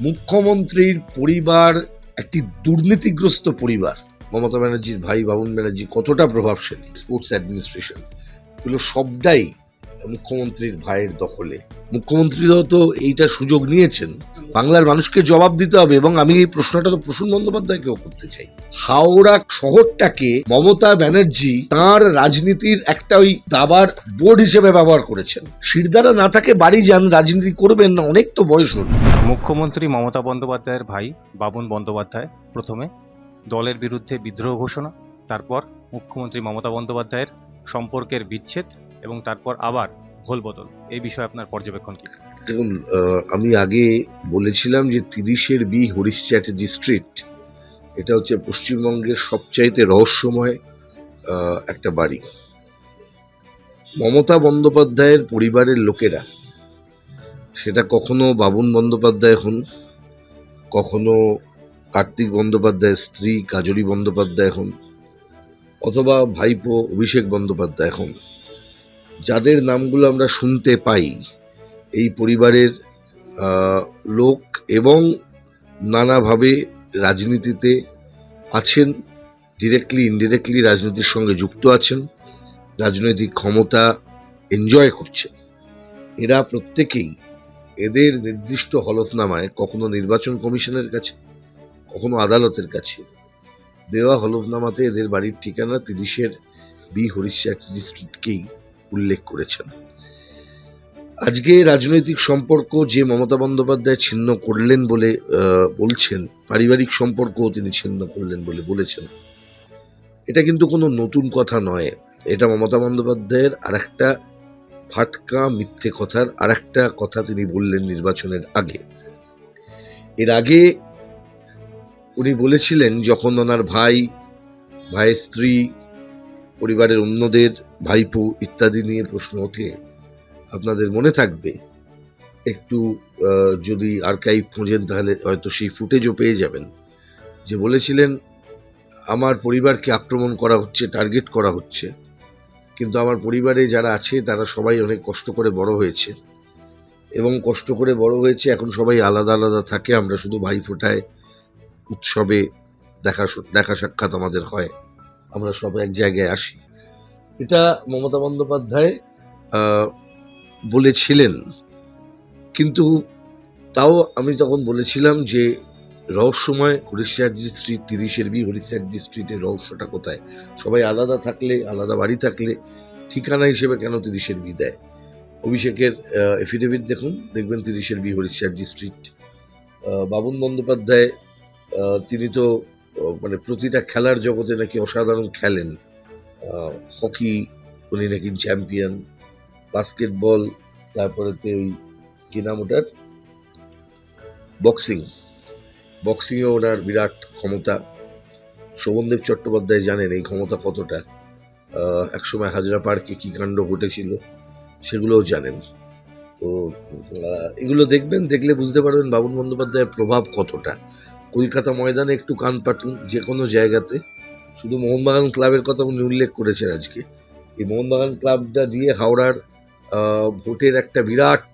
মুখ্যমন্ত্রীর পরিবার একটি দুর্নীতিগ্রস্ত পরিবার। মমতা ব্যানার্জির ভাই বাবুন ব্যানার্জি কতটা প্রভাবশালী? Sports administration. এগুলো সবটাই মুখ্যমন্ত্রীর ভাইয়ের দখলে। মুখ্যমন্ত্রীরাও তো এইটা সুযোগ নিয়েছেন। বাংলার মানুষকে জবাব দিতে হবে এবং আমি এই প্রশ্নটা তো প্রসূন বন্দ্যোপাধ্যায়কেও করতে চাই। হাওড়া শহরটাকে মমতা ব্যানার্জি তার রাজনীতির একটা ওই দাবার বোর্ড হিসেবে ব্যবহার করেছেন। শিরদারা না থাকে বাড়ি যান, রাজনীতি করবেন না, অনেক তো বয়স হল। মুখ্যমন্ত্রী মমতা বন্দ্যোপাধ্যায়ের ভাই বাবুন বন্দ্যোপাধ্যায় প্রথমে দলের বিরুদ্ধে বিদ্রোহ ঘোষণা, তারপর মুখ্যমন্ত্রী মমতা বন্দ্যোপাধ্যায়ের সম্পর্কের বিচ্ছেদ এবং তারপর আবার ঘোল বদল। এই বিষয়ে আপনার পর্যবেক্ষণ কি? দেখুন আমি আগে বলেছিলাম যে তিরিশের বি হরিশ চ্যাটার্জি স্ট্রিট, এটা হচ্ছে পশ্চিমবঙ্গের সবচাইতে রহস্যময় একটা বাড়ি। মমতা বন্দ্যোপাধ্যায়ের পরিবারের লোকেরা, সেটা কখনো বাবুন বন্দ্যোপাধ্যায় হন, কখনো কার্তিক বন্দ্যোপাধ্যায়ের স্ত্রী কাজরি বন্দ্যোপাধ্যায় হন, অথবা ভাইপো অভিষেক বন্দ্যোপাধ্যায় হন। যাদের নামগুলো আমরা শুনতে পাই, এই পরিবারের লোক এবং নানাভাবে রাজনীতিতে আছেন ডিরেক্টলি ইনডিরেক্টলি রাজনীতির সঙ্গে যুক্ত আছেন, রাজনৈতিক ক্ষমতা এনজয় করছেন। এরা প্রত্যেকেই এদের নির্দিষ্ট হলফনামায়, কখনো নির্বাচন কমিশনের কাছে, কখনো আদালতের কাছে, দেওয়া হলফনামাতে এদের বাড়ির ঠিকানা তিরিশের বি হরিশ চ্যাটার্জি স্ট্রিটকেই উল্লেখ করেছেন। আজকে রাজনৈতিক সম্পর্ক যে মমতা বন্দ্যোপাধ্যায় ছিন্ন করলেন বলে বলছেন, পারিবারিক সম্পর্কও তিনি ছিন্ন করলেন বলে বলেছেন। এটা কিন্তু কোনো নতুন কথা নয়। এটা মমতা বন্দ্যোপাধ্যায়ের আরেকটা ফাটকা মিথ্যে কথার আরেকটা কথা তিনি বললেন নির্বাচনের আগে। এর আগে উনি বলেছিলেন, যখন ওনার ভাই, ভাইয়ের স্ত্রী পরিবারের অন্যদের, ভাইপো ইত্যাদি নিয়ে প্রশ্ন ওঠে। আপনাদের মনে থাকবে? একটু যদি আর্কাইভ খোঁজেন তাহলে হয়তো সেই ফুটেজও পেয়ে যাবেন। যে বলেছিলেন, আমার পরিবারকে আক্রমণ করা হচ্ছে টার্গেট করা হচ্ছে। কিন্তু আমার পরিবারে যারা আছে, তারা সবাই অনেক কষ্ট করে বড় হয়েছে। এবং কষ্ট করে বড় হয়েছে, এখন সবাই আলাদা আলাদা থাকে। আমরা শুধু ভাই ফোটায় উৎসবে দেখা দেখা সাক্ষাৎ আমাদের হয়। আমরা সব এক জায়গায় আসি। এটা মমতা বন্দ্যোপাধ্যায় বলেছিলেন। কিন্তু তাও আমি তখন বলেছিলাম যে, রহস্যময় হরিশ্চার্জি স্ট্রিট তিরিশের বি হরিশ্চার্জি স্ট্রিটের রহস্যটা কোথায়? সবাই আলাদা থাকলে, আলাদা বাড়ি থাকলে, ঠিকানা হিসেবে কেন তিরিশের বি দেয়? অভিষেকের এফিডেভিট দেখুন, দেখবেন তিরিশের বি হরিশ্চার্জি স্ট্রিট বাবুন বন্দ্যোপাধ্যায় তিনি তো মানে প্রতিটা খেলার জগতে নাকি অসাধারণ খেলেন। হকি, উনি নাকি চ্যাম্পিয়ন, বাস্কেটবল, তারপরে ওই কি নাম ওটার? বক্সিং। বক্সিংয়ে ওনার বিরাট ক্ষমতা। শোভনদেব চট্টোপাধ্যায় জানেন এই ক্ষমতা কতটা। একসময় হাজরা পার্কে কী কাণ্ড ঘটেছিল সেগুলোও জানেন। তো এগুলো দেখবেন, দেখলে বুঝতে পারবেন বাবুন বন্দ্যোপাধ্যায়ের প্রভাব কতটা। কলকাতা ময়দানে একটু কান পাতুন যে কোনো জায়গাতে। শুধু মোহনবাগান ক্লাবের কথা উনি উল্লেখ করেছেন আজকে। এই মোহনবাগান ক্লাবটা দিয়ে হাওড়ার ভোটের একটা বিরাট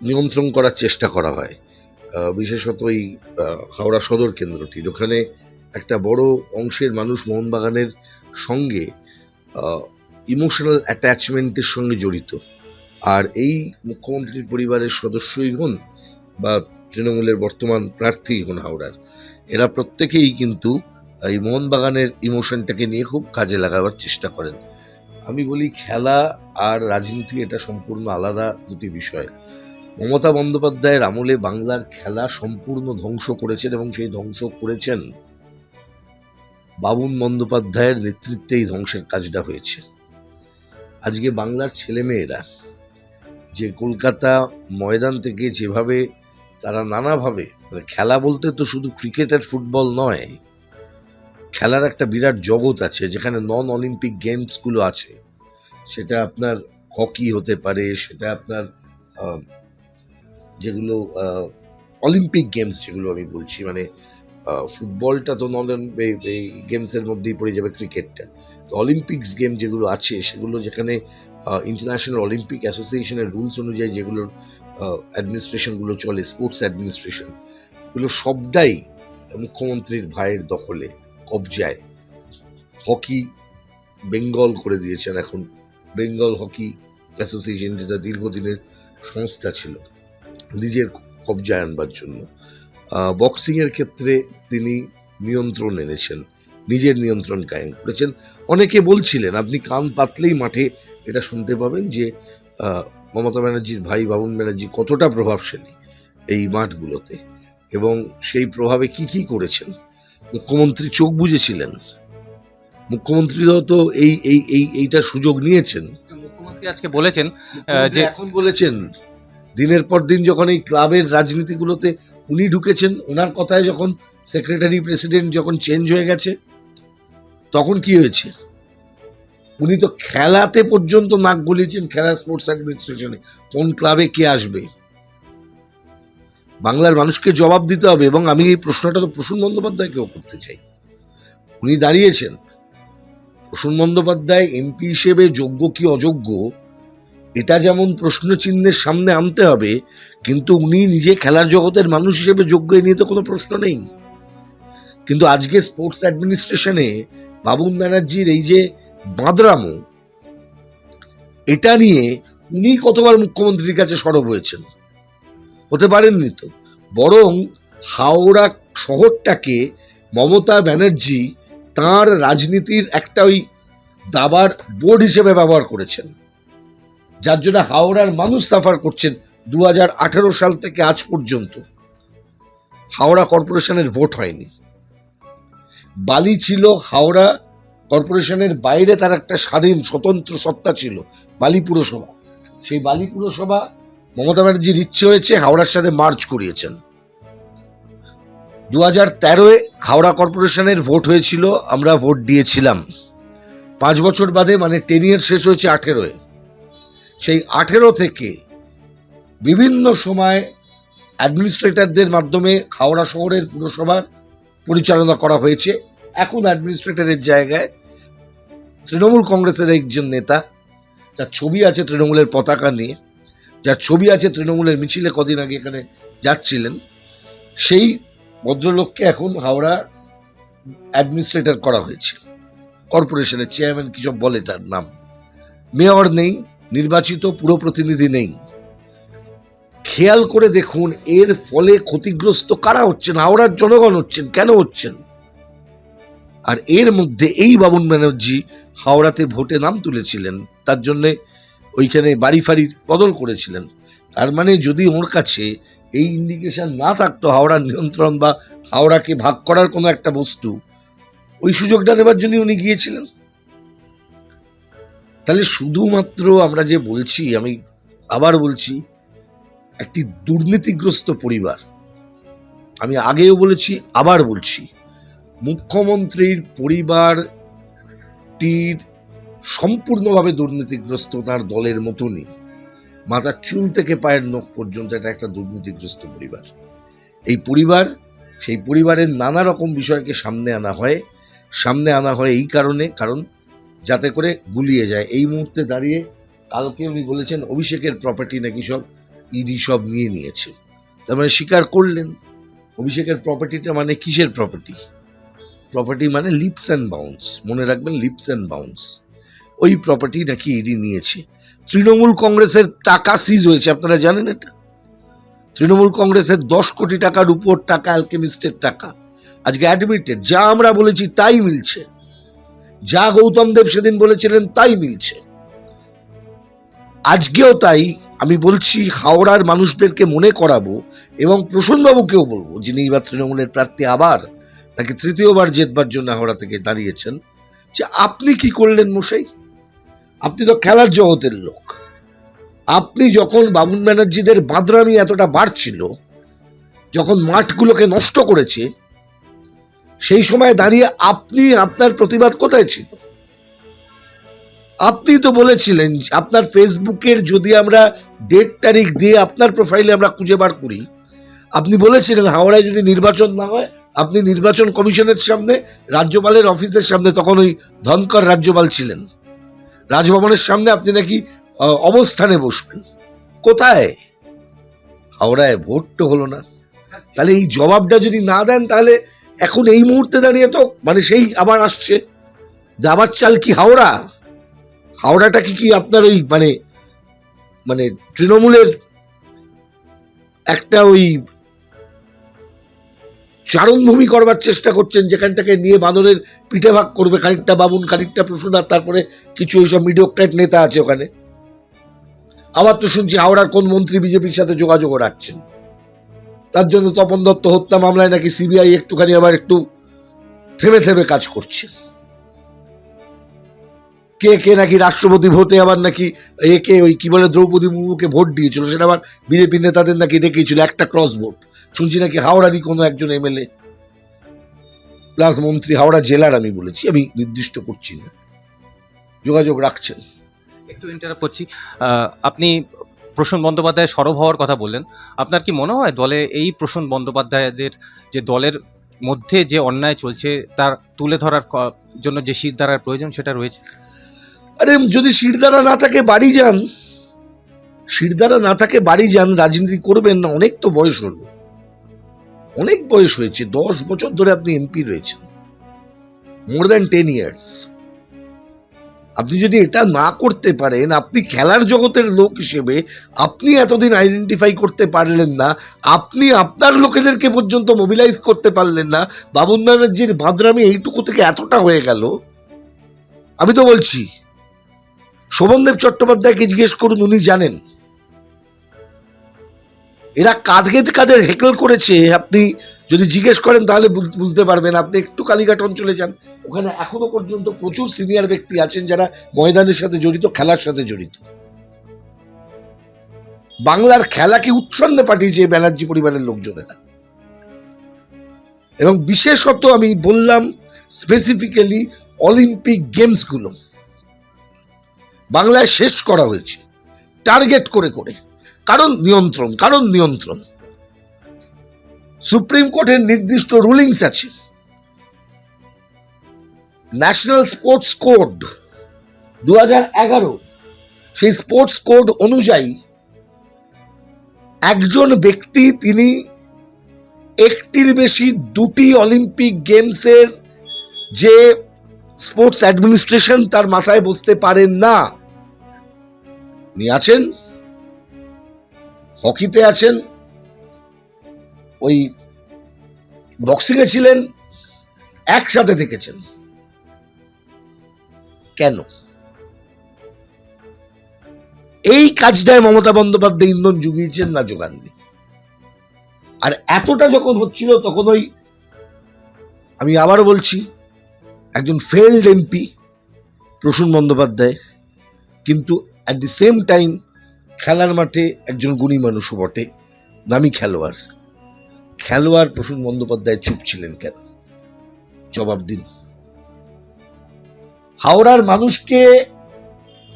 নিয়ন্ত্রণ করার চেষ্টা করা হয়। বিশেষত এই হাওড়া সদর কেন্দ্রটির। ওখানে একটা বড় অংশের মানুষ মোহনবাগানের সঙ্গে ইমোশনাল অ্যাটাচমেন্টের সঙ্গে জড়িত। আর এই মুখ্যমন্ত্রীর পরিবারের সদস্যই হন বা তৃণমূলের বর্তমান প্রার্থী হন হাওড়ার, এরা প্রত্যেকেই কিন্তু এই মোহনবাগানের ইমোশনটাকে নিয়ে খুব কাজে লাগাবার চেষ্টা করেন। আমি বলি খেলা আর রাজনীতি এটা সম্পূর্ণ আলাদা দুটি বিষয়। মমতা বন্দ্যোপাধ্যায়ের আমলে বাংলার খেলা সম্পূর্ণ ধ্বংস করেছেন এবং সেই ধ্বংস করেছেন বাবুন বন্দ্যোপাধ্যায়ের নেতৃত্বে এই ধ্বংসের কাজটা হয়েছে। আজকে বাংলার ছেলেমেয়েরা যে কলকাতা ময়দান থেকে যেভাবে তারা নানাভাবে মানে খেলা বলতে তো শুধু ক্রিকেট আর ফুটবল নয়, খেলার একটা বিরাট জগৎ আছে, যেখানে নন অলিম্পিক গেমসগুলো আছে। সেটা আপনার হকি হতে পারে, সেটা আপনার যেগুলো অলিম্পিক গেমস যেগুলো আমি বলছি মানে ফুটবলটা তো নন এই গেমসের মধ্যেই পড়ে যাবে ক্রিকেটটা তো অলিম্পিক্স গেম যেগুলো আছে, সেগুলো যেখানে ইন্টারন্যাশনাল অলিম্পিক অ্যাসোসিয়েশনের রুলস অনুযায়ী যেগুলোর অ্যাডমিনিস্ট্রেশনগুলো চলে স্পোর্টস অ্যাডমিনিস্ট্রেশন এগুলো সবটাই মুখ্যমন্ত্রীর ভাইয়ের দখলে, কবজায়। হকি বেঙ্গল করে দিয়েছেন এখন। বেঙ্গল হকি অ্যাসোসিয়েশন যেটা দীর্ঘদিনের সংস্থা ছিল, নিজের কবজায় আনবার জন্য। বক্সিংয়ের ক্ষেত্রে তিনি নিয়ন্ত্রণ এনেছেন, নিজের নিয়ন্ত্রণ কায়েম করেছেন। অনেকে বলছিলেন, আপনি কান পাতলেই মাঠে এটা শুনতে পাবেন যে মমতা ব্যানার্জির ভাই বাবুন ব্যানার্জি কতটা প্রভাবশালী এই মাঠগুলোতে? এবং সেই প্রভাবে কি কি করেছেন? মুখ্যমন্ত্রী চোখ বুঝেছিলেন মুখ্যমন্ত্রীরাও তো এই এই এই এইটা সুযোগ নিয়েছেন। মুখ্যমন্ত্রী আজকে বলেছেন যে- এখন বলেছেন দিনের পর দিন যখন এই ক্লাবের রাজনীতিগুলোতে উনি ঢুকেছেন ওনার কথায় যখন সেক্রেটারি প্রেসিডেন্ট যখন চেঞ্জ হয়ে গেছে তখন কি হয়েছে? উনি তো খেলাতে পর্যন্ত নাক গলিয়েছেন খেলা স্পোর্টস অ্যাডমিনিস্ট্রেশনে কোন ক্লাবে কে আসবে? বাংলার মানুষকে জবাব দিতে হবে এবং আমি এই প্রশ্নটা তো প্রসূন বন্দ্যোপাধ্যায়কেও করতে চাই। উনি দাঁড়িয়েছেন। প্রসূন বন্দ্যোপাধ্যায় এমপি হিসেবে যোগ্য কি অযোগ্য, এটা যেমন প্রশ্ন চিহ্নের সামনে আনতে হবে, কিন্তু উনি নিজে খেলার জগতের মানুষ হিসেবে যোগ্য, এ নিয়ে তো কোনো প্রশ্ন নেই। কিন্তু আজকে স্পোর্টস অ্যাডমিনিস্ট্রেশনে বাবুন ব্যানার্জির এই যে বাঁদরামো এটা নিয়ে উনি কতবার মুখ্যমন্ত্রীর কাছে সরব হয়েছেন? হতে পারেননি তো। বরং হাওড়া শহরটাকে মমতা ব্যানার্জি তার রাজনীতির একটা ওই দাবার বোর্ড হিসেবে ব্যবহার করেছেন। যার জন্য হাওড়ার মানুষ সাফার করছেন দু হাজার আঠেরো সাল থেকে আজ পর্যন্ত। হাওড়া কর্পোরেশনের ভোট হয়নি। বালি ছিল হাওড়া কর্পোরেশনের বাইরে তার একটা স্বাধীন স্বতন্ত্র সত্তা ছিল, বালি পুরসভা। সেই বালি পুরসভা মমতা ব্যানার্জির ইচ্ছে হয়েছে হাওড়ার সাথে মার্চ করিয়েছেন। দু হাজার তেরোয় হাওড়া কর্পোরেশনের ভোট হয়েছিল, আমরা ভোট দিয়েছিলাম। পাঁচ বছর বাদে মানে টেন ইয়ার শেষ হয়েছে আঠেরোয়। সেই আঠেরো থেকে বিভিন্ন সময় অ্যাডমিনিস্ট্রেটরদের মাধ্যমে হাওড়া শহরের পুরসভার পরিচালনা করা হয়েছে। এখন অ্যাডমিনিস্ট্রেটরের জায়গায় তৃণমূল কংগ্রেসের একজন নেতা, যার ছবি আছে তৃণমূলের পতাকা নিয়ে, যার ছবি আছে তৃণমূলের মিছিলে কদিন আগে এখানে যাচ্ছিলেন, সেই ভদ্রলোককে এখন হাওড়া অ্যাডমিনিস্ট্রেটর করা হয়েছে। কর্পোরেশনের চেয়ারম্যান কি সব বলে তার নাম? মেয়র নেই, নির্বাচিত পুরো প্রতিনিধি নেই। খেয়াল করে দেখুন, এর ফলে ক্ষতিগ্রস্ত কারা হচ্ছেন? হাওড়ার জনগণ হচ্ছেন, কেন হচ্ছেন? আর এর মধ্যে এই বাবুন ব্যানার্জি হাওড়াতে ভোটে নাম তুলেছিলেন। তার জন্যে ওইখানে বাড়ি ফাড়ি বদল করেছিলেন। তার মানে যদি ওর কাছে এই ইন্ডিকেশন না থাকতো হাওড়ার নিয়ন্ত্রণ বা হাওড়াকে ভাগ করার কোনো একটা বস্তু, ওই সুযোগটা নেবার জন্য উনি গিয়েছিলেন। তাহলে শুধুমাত্র আমরা যে বলছি, আমি আবার বলছি, একটি দুর্নীতিগ্রস্ত পরিবার। আমি আগেও বলেছি, আবার বলছি মুখ্যমন্ত্রীর পরিবারটির সম্পূর্ণভাবে দুর্নীতিগ্রস্ত তার দলের মতনই। মাথার চুল থেকে পায়ের নখ পর্যন্ত এটা একটা দুর্নীতিগ্রস্ত পরিবার। এই পরিবার, সেই পরিবারের নানা রকম বিষয়কে সামনে আনা হয়। সামনে আনা হয় এই কারণে, কারণ যাতে করে গুলিয়ে যায়। এই মুহূর্তে দাঁড়িয়ে কালকে উনি বলেছেন, অভিষেকের প্রপার্টি নাকি সব ইডি সব নিয়ে নিয়েছে। তার মানে স্বীকার করলেন। অভিষেকের প্রপার্টিটা মানে কিসের প্রপার্টি প্রপার্টি মানে লিপস অ্যান্ড বাউন্স মনে রাখবেন লিপস অ্যান্ড বাউন্স ওই প্রপার্টি নাকি ইডি নিয়েছে। তৃণমূল কংগ্রেসের টাকা সিজ হয়েছে, আপনারা জানেন এটা? তৃণমূল কংগ্রেসের দশ কোটি টাকার উপর টাকা অ্যালকেমিস্টের টাকা। আজকে অ্যাডমিটেড যা আমরা বলেছি তাই মিলছে। যা গৌতম দেব সেদিন বলেছিলেন তাই মিলছে। আজকেও তাই আমি বলছি, হাওড়ার মানুষদেরকে মনে করাবো এবং প্রসূনবাবুকেও বলব, যিনি এবার তৃণমূলের প্রার্থী আবার তাকে তৃতীয়বার জেতবার জন্য হাওড়া থেকে দাঁড়িয়েছেন যে আপনি কি করলেন মশাই? আপনি তো খেলার জগতের লোক। আপনি যখন বাবুন ব্যানার্জিদের বাঁদরামি এতটা বাড়ছিল, যখন মাঠগুলোকে নষ্ট করেছে, সেই সময় দাঁড়িয়ে আপনি, আপনার প্রতিবাদ কোথায় ছিল? আপনি তো বলেছিলেন আপনার ফেসবুকের যদি আমরা ডেট তারিখ দিয়ে আপনার প্রোফাইলে আমরা খুঁজে বার করি, আপনি বলেছিলেন হাওড়ায় যদি নির্বাচন না হয় আপনি নির্বাচন কমিশনের সামনে, রাজ্যপালের অফিসের সামনে, তখন ওই ধনকর রাজ্যপাল ছিলেন। রাজভবনের সামনে আপনি নাকি অবস্থানে বসবেন। কোথায়? হাওড়ায় ভোট তো হলো না। তাহলে এই জবাবটা যদি না দেন, তাহলে এখন এই মুহূর্তে দাঁড়িয়ে তো মানে সেই আবার আসছে। দাবার চাল কি হাওড়া? হাওড়াটা কি কি আপনার ওই মানে মানে তৃণমূলের একটা ওই চারণভূমি করবার চেষ্টা করছেন, যেখানটাকে নিয়ে বাঁদরের পিঠে ভাগ করবে খানিকটা বাবুন খানিকটা প্রসূনার তারপরে কিছু ওইসব মিডিওক্রেট নেতা আছে ওখানে। আবার তো শুনছি হাওড়ার কোন মন্ত্রী বিজেপির সাথে যোগাযোগও রাখছেন। তার জন্য তপন দত্ত হত্যা মামলায় নাকি সিবিআই একটুখানি আবার একটু থেমে থেমে কাজ করছে। কে কে নাকি রাষ্ট্রপতি ভোটে আবার নাকি একে ওই কি বলে দ্রৌপদী মুর্মুকে ভোট দিয়েছিল, সেটা আবার বিজেপি নেতাদের নাকি ডেকেছিল, একটা ক্রস ভোট শুনছি নাকি হাওড়ারই কোনো একজন এমএলএ? প্লাস মন্ত্রী হাওড়া জেলার আমি বলেছি আমি নির্দিষ্ট করছি না। যোগাযোগ রাখছেন। একটু ইন্টারাপ্ট করছি। আপনি প্রসূন বন্দ্যোপাধ্যায় সরব হওয়ার কথা বললেন। আপনার কি মনে হয় দলে এই প্রসূন বন্দ্যোপাধ্যায়দের যে দলের মধ্যে যে অন্যায় চলছে তার তুলে ধরার জন্য যে শীত দ্বারার প্রয়োজন সেটা রয়েছে? আরে যদি শিরদারা না থাকে বাড়ি যান। শিরদারা না থাকে বাড়ি যান রাজনীতি করবেন না অনেক তো বয়স হলো। অনেক বয়স হয়েছে, দশ বছর ধরে আপনি এমপি রয়েছেন। মোর দ্যান টেন ইয়ার্স আপনি যদি এটা না করতে পারেন, আপনি খেলার জগতের লোক হিসেবে আপনি এতদিন আইডেন্টিফাই করতে পারলেন না, আপনি আপনার লোকেদেরকে পর্যন্ত মোবিলাইজ করতে পারলেন না, বাবুন ব্যানার্জির বাঁদরামি এইটুকু থেকে এতটা হয়ে গেল। আমি তো বলছি, শোভনদেব চট্টোপাধ্যায়কে জিজ্ঞেস করুন, উনি জানেন। এরা কাঁধে কাঁধে হেকল করেছে। আপনি যদি জিজ্ঞেস করেন, তাহলে বুঝ- বুঝতে পারবেন। আপনি একটু কালীঘাট অঞ্চলে যান। ওখানে এখনও পর্যন্ত প্রচুর সিনিয়র ব্যক্তি আছেন যারা ময়দানের সাথে জড়িত, খেলার সাথে জড়িত। বাংলার খেলাকে উচ্ছন্নে পাঠিয়েছে ব্যানার্জি পরিবারের লোকজনেরা? এবং বিশেষত আমি বললাম স্পেসিফিক্যালি অলিম্পিক গেমসগুলো বাংলায় শেষ করা হয়েছে। টার্গেট করে করে। কারণ নিয়ন্ত্রণ কারণ নিয়ন্ত্রণ। সুপ্রিম কোর্টের নির্দিষ্ট রুলিংস আছে। ন্যাশনাল স্পোর্টস কোড দু এগারো, সেই স্পোর্টস কোড অনুযায়ী একজন ব্যক্তি তিনি একটির বেশি দুটি অলিম্পিক গেমসের যে স্পোর্টস অ্যাডমিনিস্ট্রেশন তার মাথায় বসতে পারেন না। উনি আছেন হকিতে আছেন, ওই বক্সিংয়ে ছিলেন, একসাথে থেকেছেন কেন? এই কাজটায় মমতা বন্দ্যোপাধ্যায় ইন্ধন জুগিয়েছেন না জোগাননি? আর এতটা যখন হচ্ছিল তখন ওই, আমি আবার বলছি, একজন ফেল্ড এমপি প্রসূন বন্দ্যোপাধ্যায়, কিন্তু অ্যাট দি সেম টাইম খেলার মাঠে একজন গুণী মানুষও বটে, নামি খেলোয়াড়। খেলোয়াড় প্রসূন বন্দ্যোপাধ্যায় চুপ ছিলেন কেন? জবাব দিন। হাওড়ার মানুষকে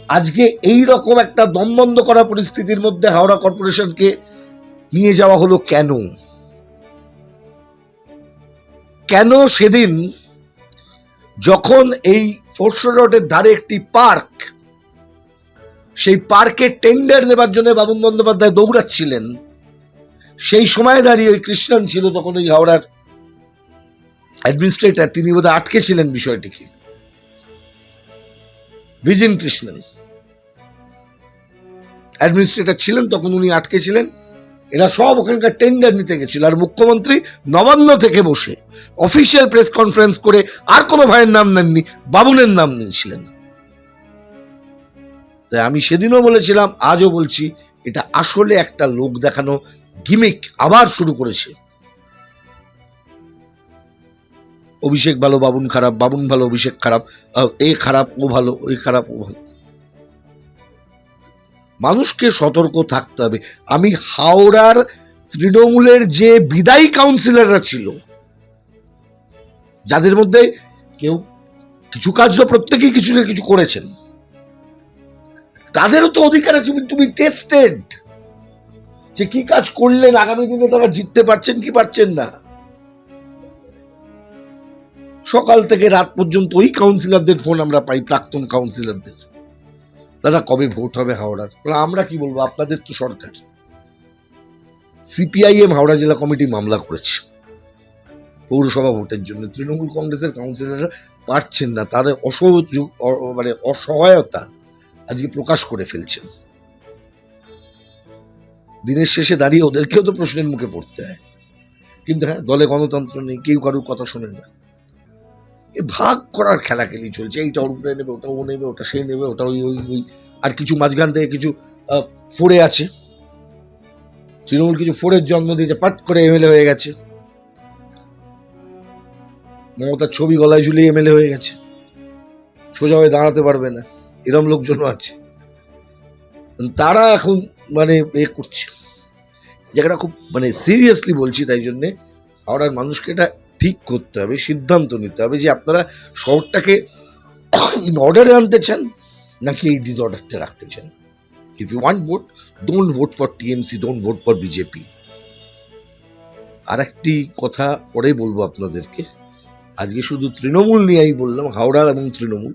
আজকে এই রকম একটা দমবন্ধ করা পরিস্থিতির মধ্যে হাওড়া কর্পোরেশনকে নিয়ে যাওয়া হলো কেন? কেন সেদিন যখন এই ফোর্সো রোডের ধারে একটি পার্ক সেই পার্কে টেন্ডার নেবার জন্য বাবুন বন্দ্যোপাধ্যায় দৌড়াচ্ছিলেন। সেই সময় দাঁড়িয়ে ওই কৃষ্ণন ছিল তখন ওই হাওড়ার অ্যাডমিনিস্ট্রেটর তিনি বোধহয় আটকে ছিলেন বিষয়টিকে। ভিজিন কৃষ্ণন অ্যাডমিনিস্ট্রেটর ছিলেন, তখন উনি আটকে ছিলেন। এরা সব ওখানকার টেন্ডার নিতে গেছিল। আর মুখ্যমন্ত্রী নবান্ন থেকে বসে অফিসিয়াল প্রেস কনফারেন্স করে আর কোনো ভাইয়ের নাম নেননি বাবুনের নাম নিয়েছিলেন। তাই আমি সেদিনও বলেছিলাম, আজও বলছি, এটা আসলে একটা লোক দেখানো গিমিক আবার শুরু করেছে। অভিষেক ভালো, বাবুন খারাপ, বাবুন ভালো, অভিষেক খারাপ এ খারাপ, ও ভালো, ওই খারাপ, ও ভালো। মানুষকে সতর্ক থাকতে হবে। আমি হাওড়ার তৃণমূলের যে বিদায়ী কাউন্সিলররা ছিল, যাদের মধ্যে কেউ কিছু কাজ তো প্রত্যেকেই কিছু না কিছু করেছেন। তাদেরও তো অধিকার আছে, তুমি টেস্টেড যে কি কাজ করলেন, আগামী দিনে তারা জিততে পারছেন কি পারছেন না। সকাল থেকে রাত পর্যন্ত ওই কাউন্সিলরদের ফোন আমরা পাই, প্রাক্তন কাউন্সিলরদের দাদা, কবে ভোট হবে হাওড়ার? আমরা কি বলব, আপনাদের তো সরকার। সিপিআইএম হাওড়া জেলা কমিটি মামলা করেছে। পৌরসভা ভোটের জন্য। তৃণমূল কংগ্রেসের কাউন্সিলররা পারছেন না। তাদের অসহযোগ মানে অসহায়তা আজকে প্রকাশ করে ফেলছেন দিনের শেষে দাঁড়িয়ে ওদেরকেও তো প্রশ্নের মুখে পড়তে হয়। কিন্তু হ্যাঁ দলে গণতন্ত্র নেই, কেউ কারোর কথা শোনে না। এ ভাগ করার খেলা খেলি চলছে, এইটা ওর উপরে নেবে ওটা ও নেবে, ওটা সে নেবে ওটা ওই ওই ওই। আর কিছু মাঝখান থেকে কিছু ফোড়ে আছে। তৃণমূল কিছু ফোড়ের জন্ম দিয়েছে, পাট করে এমএলএ হয়ে গেছে। মমতার ছবি গলায় ঝুলিয়ে এমএলএ হয়ে গেছে। সোজা হয়ে দাঁড়াতে পারবে না। এরম লোকজনও আছে। তারা এখন মানে এ করছে। জায়গাটা খুব মানে সিরিয়াসলি বলছি তাই জন্যে হাওড়ার মানুষকে এটা ঠিক করতে হবে, সিদ্ধান্ত নিতে হবে যে আপনারা শহরটাকে ইন অর্ডারে আনতে চান নাকি এই ডিসঅর্ডারটা রাখতে চান। If you want vote don't vote for TMC don't vote for BJP আর একটি কথা পরে বলব আপনাদেরকে। আজকে শুধু তৃণমূল নিয়েই বললাম হাওড়া এবং তৃণমূল।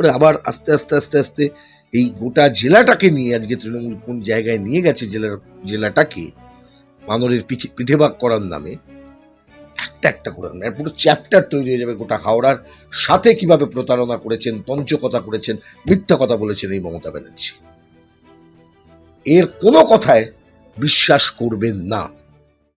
পরে আবার আস্তে আস্তে আস্তে আস্তে এই গোটা জেলাটাকে নিয়ে আজকে তৃণমূল কোন জায়গায় নিয়ে গেছে জেলার, জেলাটাকে বানরের পিঠে পিঠে ভাগ করার নামে একটা একটা করে না পুরো চ্যাপ্টার তৈরি হয়ে যাবে গোটা হাওড়ার সাথে কীভাবে প্রতারণা করেছেন তঞ্চকতা করেছেন, মিথ্যা কথা বলেছেন এই মমতা ব্যানার্জি। এর কোনো কথায় বিশ্বাস করবেন না।